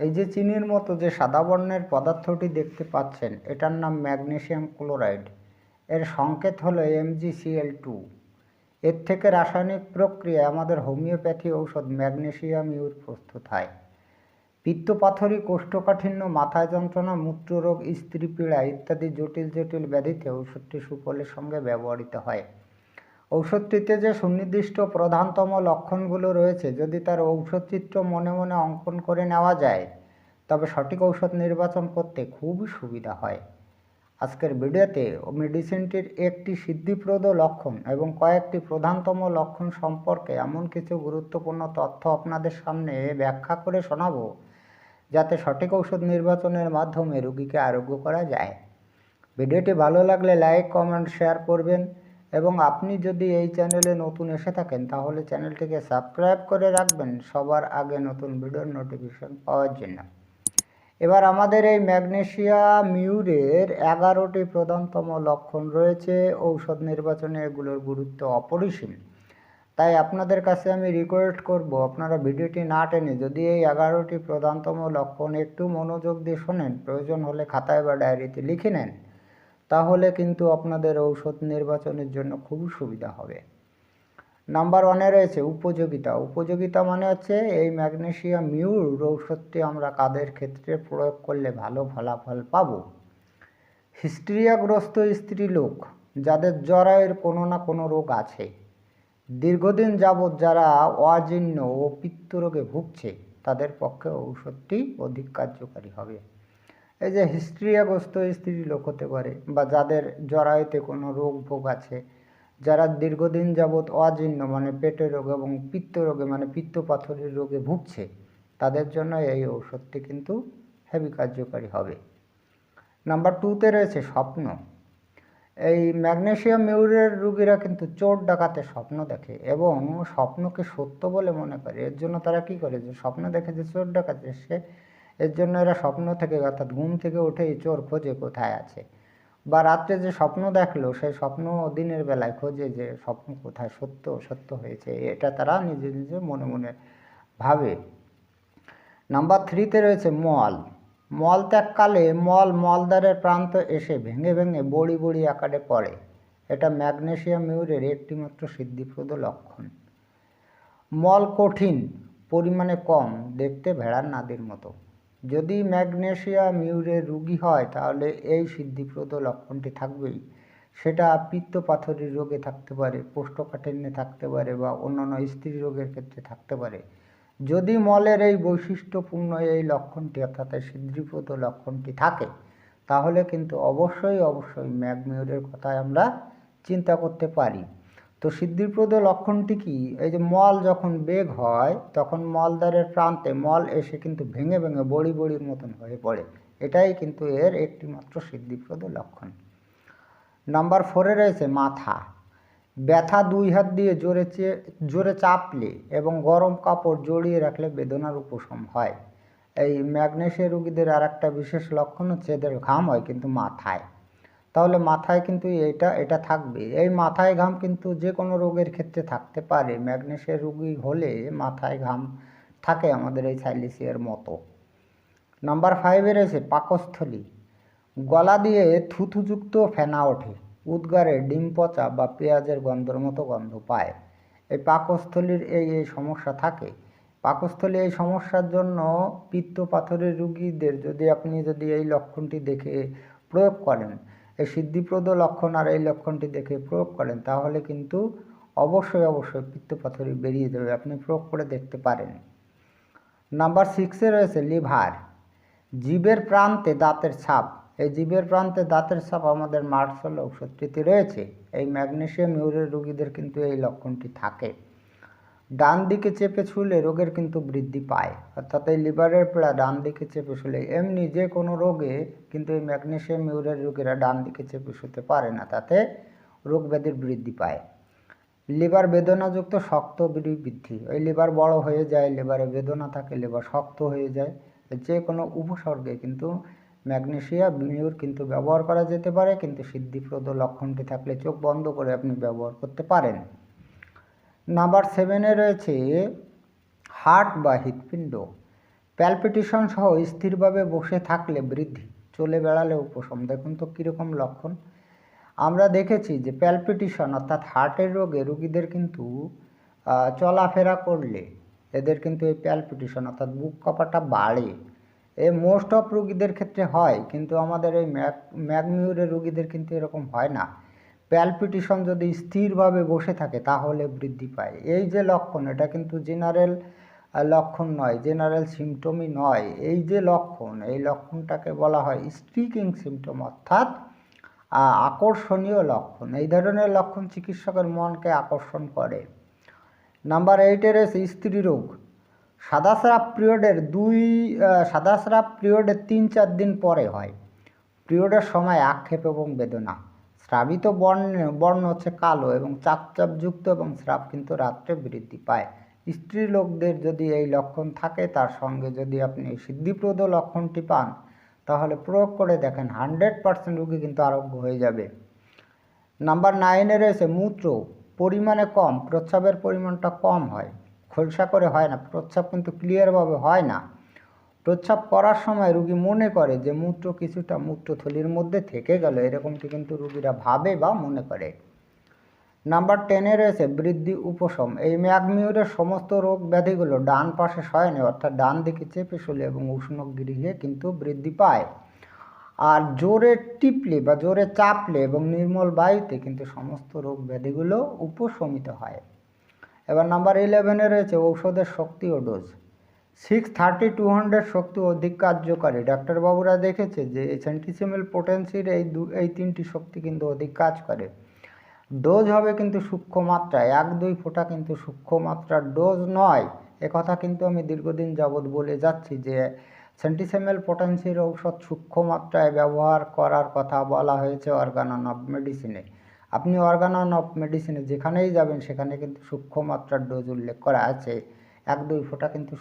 এই যে চিনির মতো যে সাদা বর্ণের পদার্থটি দেখতে পাচ্ছেন, এটার নাম ম্যাগনেসিয়াম ক্লোরাইড। এর সংকেত হলো এমজিসিএল টু। এর থেকে রাসায়নিক প্রক্রিয়ায় আমাদের হোমিওপ্যাথি ঔষধ ম্যাগনেসিয়াম ইউর প্রস্তুত হয়। পিত্তপাথরি কোষ্ঠকাঠিন্য মাথায় যন্ত্রণা, মূত্ররোগ, স্ত্রী পীড়া ইত্যাদি জটিল জটিল ব্যাধিতে ঔষধটি সুফলের সঙ্গে ব্যবহৃত হয়। ঔষধটিতে যে সুনির্দিষ্ট প্রধানতম লক্ষণগুলো রয়েছে, যদি তার ঔষধচিত্র মনে মনে অঙ্কন করে নেওয়া যায়, তবে সঠিক ঔষধ নির্বাচন করতে খুবই সুবিধা হয়। আজকের ভিডিওতে মেডিসিনটির একটি সিদ্ধিপ্রদ লক্ষণ এবং কয়েকটি প্রধানতম লক্ষণ সম্পর্কে এমন কিছু গুরুত্বপূর্ণ তথ্য আপনাদের সামনে ব্যাখ্যা করে শোনাবো, যাতে সঠিক ঔষধ নির্বাচনের মাধ্যমে রোগীকে আরোগ্য করা যায়। ভিডিওটি ভালো লাগলে লাইক, কমেন্ট, শেয়ার করবেন। এবং আপনি যদি এই চ্যানেলে নতুন এসে থাকেন, তাহলে চ্যানেলটিকে সাবস্ক্রাইব করে রাখবেন। সবার আগে নতুন ভিডিওর নোটিফিকেশন পাওয়ার জন্য। এবার আমাদের এই ম্যাগনেশিয়া মিউরের এগারোটি প্রধানতম লক্ষণ রয়েছে। ঔষধ নির্বাচনে এগুলোর গুরুত্ব অপরিসীম। তাই আপনাদের কাছে আমি রিকোয়েস্ট করব, আপনারা ভিডিওটি না টেনে যদি এই এগারোটি প্রধানতম লক্ষণ একটু মনোযোগ দিয়ে শোনেন, প্রয়োজন হলে খাতায় বা ডায়েরিতে লিখে নেন। তাহলে কিন্তু আপনাদের ঔষধ নির্বাচনের জন্য খুবই সুবিধা হবে। নাম্বার ওয়ানে রয়েছে উপযোগিতা। উপযোগিতা মানে হচ্ছে এই ম্যাগনেশিয়াম মিউর ঔষধটি আমরা কাদের ক্ষেত্রে প্রয়োগ করলে ভালো ফলাফল পাব? হিস্ট্রিয়াগ্রস্ত স্ত্রীলোক যাদের জরায়ের কোনো না কোনো রোগ আছে, দীর্ঘদিন যাবৎ যারা অজীর্ণ ও পিত্তরোগে ভুগছে, তাদের পক্ষে ঔষধটি অধিক কার্যকারী হবে। এই যে হিস্ট্রিয়াগ্রস্ত স্ত্রী লোক হতে পারে বা যাদের জরায়ুতে কোনো রোগ ভোগ আছে, যারা দীর্ঘদিন যাবৎ অজীর্ণ মানে পেটের রোগ এবং পিত্ত রোগে মানে পিত্ত পাথরের রোগে ভুগছে, তাদের জন্য এই ঔষধটি কিন্তু হেভি কার্যকারী হবে। নাম্বার টুতে রয়েছে স্বপ্ন। এই ম্যাগনেশিয়াম মিউরের রুগীরা কিন্তু চোর ডাকাতে স্বপ্ন দেখে এবং স্বপ্নকে সত্য বলে মনে করে। এর জন্য তারা কি করে যে স্বপ্ন দেখে যে চোর ডাকাতে সে এর জন্য এরা স্বপ্ন থেকে, অর্থাৎ ঘুম থেকে উঠেই চোর খোঁজে কোথায় আছে। বা রাত্রে যে স্বপ্ন দেখল, সেই স্বপ্ন দিনের বেলায় খোঁজে যে স্বপ্ন কোথায়, সত্য সত্য হয়েছে, এটা তারা নিজে নিজে মনে মনে ভাবে। নাম্বার থ্রিতে রয়েছে মল। মল ত্যাগকালে মল মলদ্বারের প্রান্ত এসে ভেঙে ভেঙে বড়ি বড়ি আকারে পড়ে। এটা ম্যাগনেশিয়াম মিউরের একটিমাত্র সিদ্ধিপ্রদ লক্ষণ। মল কঠিন, পরিমাণে কম, দেখতে ভেড়ার নাদির মতো। যদি ম্যাগনেসিয়া মিউরের রুগী হয়, তাহলে এই সিদ্ধিপ্রদ লক্ষণটি থাকবেই। সেটা পিত্তপাথরের রোগে থাকতে পারে, কোষ্ঠকাঠিন্যে থাকতে পারে বা অন্যান্য স্ত্রী রোগের ক্ষেত্রে থাকতে পারে। যদি মলের এই বৈশিষ্ট্যপূর্ণ এই লক্ষণটি, অর্থাৎ এই সিদ্ধিপ্রদ লক্ষণটি থাকে, তাহলে কিন্তু অবশ্যই অবশ্যই ম্যাগমিউরের কথায় আমরা চিন্তা করতে পারি। তো সিদ্ধিপ্রদ লক্ষণটি কি? এই যে মল যখন বেগ হয়, তখন মলদ্বারের প্রান্তে মল এসে কিন্তু ভেঙে ভেঙে বড়ি বড়ির মতন হয়ে পড়ে। এটাই কিন্তু এর একটি মাত্র সিদ্ধিপ্রদ লক্ষণ। নাম্বার ফোরে রয়েছে মাথা। ব্যথা দুই হাত দিয়ে জোরে চে- জোরে চাপলে এবং গরম কাপড় জড়িয়ে রাখলে বেদনার উপশম হয়। এই ম্যাগনেসিয়া রোগীদের আর একটা বিশেষ লক্ষণ হচ্ছে এদের ঘাম হয় কিন্তু মাথায়। তাহলে মাথায় কিন্তু এটা এটা থাকবে। এই মাথায় ঘাম কিন্তু যে কোনো রোগের ক্ষেত্রে থাকতে পারে। ম্যাগনেসিয়া রোগী হলে মাথায় ঘাম থাকে আমাদের এই সাইলিসিয়ার মতো। নাম্বার ফাইভে রয়েছে পাকস্থলী। গলা দিয়ে থুথুযুক্ত ফেনা ওঠে। উদ্গারে ডিম পচা বা পেঁয়াজের গন্ধর মতো গন্ধ পায়। এই পাকস্থলীর এই এই সমস্যা থাকে। পাকস্থলী এই সমস্যার জন্য পিত্ত পাথরের রুগীদের যদি আপনি যদি এই লক্ষণটি দেখে প্রয়োগ করেন এই সিদ্ধিপ্রদ লক্ষণ আর এই লক্ষণটি দেখে প্রয়োগ করেন, তাহলে কিন্তু অবশ্যই অবশ্যই পিত্ত পাথরি বেরিয়ে যাবে। আপনি প্রয়োগ করে দেখতে পারেন। নাম্বার সিক্সে রয়েছে লিভার। জীবের প্রান্তে দাঁতের ছাপ। এই জীবের প্রান্তে দাঁতের ছাপ আমাদের মার্শাল ঔষধটিতে রয়েছে। এই ম্যাগনেসিয়াম ইউরের রোগীদের কিন্তু এই লক্ষণটি থাকে। ডান দিকে চেপে ছুলে রোগের কিন্তু বৃদ্ধি পায়। অর্থাৎ এই লিভারের পীড়া ডান দিকে চেপে শুলে এমনি যে কোনো রোগে কিন্তু এই ম্যাগনেসিয়াম ইউরের রোগীরা ডান দিকে চেপে শুতে পারে না, তাতে রোগ ব্যাধির বৃদ্ধি পায়। লিভার বেদনাযুক্ত শক্ত বৃদ্ধি ওই লিভার বড় হয়ে যায়, লিভারে বেদনা থাকে, লিভার শক্ত হয়ে যায়। যে কোনো উপসর্গে কিন্তু ম্যাগনেশিয়া মিউর কিন্তু ব্যবহার করা যেতে পারে, কিন্তু সিদ্ধিপ্রদ লক্ষণটি থাকলে চোখ বন্ধ করে আপনি ব্যবহার করতে পারেন। নাম্বার সেভেনে রয়েছে হার্ট বা হৃৎপিণ্ড। প্যালপিটেশন সহ স্থিরভাবে বসে থাকলে বৃদ্ধি, চলে বেড়ালে উপশম। দেখুন তো কীরকম লক্ষণ। আমরা দেখেছি যে প্যালপিটেশন অর্থাৎ হার্টের রোগে রুগীদের কিন্তু চলাফেরা করলে এদের কিন্তু এই প্যালপিটেশন অর্থাৎ বুক কপাটা বাড়ে। এ মোস্ট অফ রুগীদের ক্ষেত্রে হয়, কিন্তু আমাদের এই ম্যাক ম্যাগমিউরের রুগীদের কিন্তু এরকম হয় না। প্যালপিটেশন যদি স্থিরভাবে বসে থাকে, তাহলে বৃদ্ধি পায়। এই যে লক্ষণ, এটা কিন্তু জেনারেল লক্ষণ নয় জেনারেল সিমটমই নয়। এই যে লক্ষণ, এই লক্ষণটাকে বলা হয় স্ট্রিকিং সিমটম অর্থাৎ আকর্ষণীয় লক্ষণ। এই ধরনের লক্ষণ চিকিৎসকের মনকে আকর্ষণ করে। নাম্বার এইটের এসে স্ত্রী রোগ। সাদাস্রাব পিরিয়ডের দুই সাদাস্রাব পিরিয়ডের তিন চার দিন পরে হয়। পিরিয়ডের সময় আক্ষেপ এবং বেদনা। স্রাবিত বর্ণ বর্ণ হচ্ছে কালো এবং চাপচাপযুক্ত এবং স্রাব কিন্তু রাত্রে বৃদ্ধি পায়। স্ত্রী লোকদের যদি এই লক্ষণ থাকে, তার সঙ্গে যদি আপনি সিদ্ধিপ্রদ লক্ষণটি পান, তাহলে প্রয়োগ করে দেখেন হান্ড্রেড পার্সেন্ট রুগী কিন্তু আরোগ্য হয়ে যাবে। নাম্বার নাইনে রয়েছে মূত্র। পরিমাণে কম, প্রস্রাবের পরিমাণটা কম হয়। খোলসা করে হয় না, প্রস্রাব কিন্তু ক্লিয়ারভাবে হয় না। প্রস্রাব করার সময় রুগী মনে করে যে মূত্র কিছুটা মূত্রথলির মধ্যে থেকে গেল, এরকমটি কিন্তু রুগীরা ভাবে বা মনে করে। নাম্বার টেনে রয়েছে বৃদ্ধি উপশম। এই ম্যাগমিউরের সমস্ত রোগ ব্যাধিগুলো ডান পাশে শয়নে অর্থাৎ ডান দিকে চেপে শুলে এবং উষ্ণ গৃহে কিন্তু বৃদ্ধি পায়। আর জোরে টিপলে বা জোরে চাপলে এবং নির্মল বায়ুতে কিন্তু সমস্ত রোগ ব্যাধিগুলো উপশমিত হয়। এবার নাম্বার ইলেভেনে রয়েছে ঔষধের শক্তি ও dose. Six thirty two hundred শক্তি অধিক কার্যকারী। ডাক্তারবাবুরা দেখেছে যে সেন্টিসিমেল পোটেন্সির এই দু, এই তিনটি শক্তি কিন্তু অধিক কাজ করে। ডোজ হবে কিন্তু সূক্ষ্ম মাত্রায়, এক দুই ফোঁটা কিন্তু সূক্ষ্ম মাত্রার ডোজ নয়। কথা কিন্তু আমি দীর্ঘদিন যাবৎ বলে যাচ্ছি যে সেন্টিসেমেল পোটেন্সির ঔষধ সূক্ষ্ম মাত্রায় ব্যবহার করার কথা বলা হয়েছে অর্গানন অফ মেডিসিনে আপনি অর্গানন অফ মেডিসিনে যেখানেই যাবেন, সেখানে কিন্তু সূক্ষ্ম মাত্রার ডোজ উল্লেখ করা আছে। এক দুই ফোঁটা কিন্তু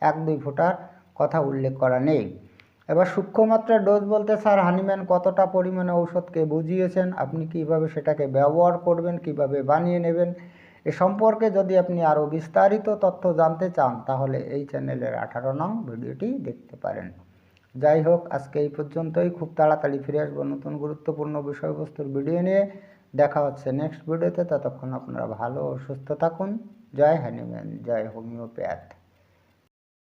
এক দুই ফোঁটার কথা উল্লেখ করা নেই। এবার সূক্ষ্ম মাত্রার ডোজ বলতে, স্যার, হানিম্যান কতটা পরিমাণে ঔষধকে বুঝিয়েছেন? আপনি কীভাবে সেটাকে ব্যবহার করবেন, কীভাবে বানিয়ে নেবেন? এ সম্পর্কে যদি আপনি আরও বিস্তারিত তথ্য জানতে চান, তাহলে এই চ্যানেলের আঠারো নং ভিডিওটি দেখতে পারেন। যাই হোক, আজকে এই পর্যন্তই। খুব তাড়াতাড়ি ফিরে আসব নতুন গুরুত্বপূর্ণ বিষয়বস্তুর ভিডিও নিয়ে। দেখা হচ্ছে নেক্সট ভিডিওতে। ততক্ষণ আপনারা ভালো ও সুস্থ থাকুন। জয় হ্যানিম্যান জয় হোমিওপ্যাথ।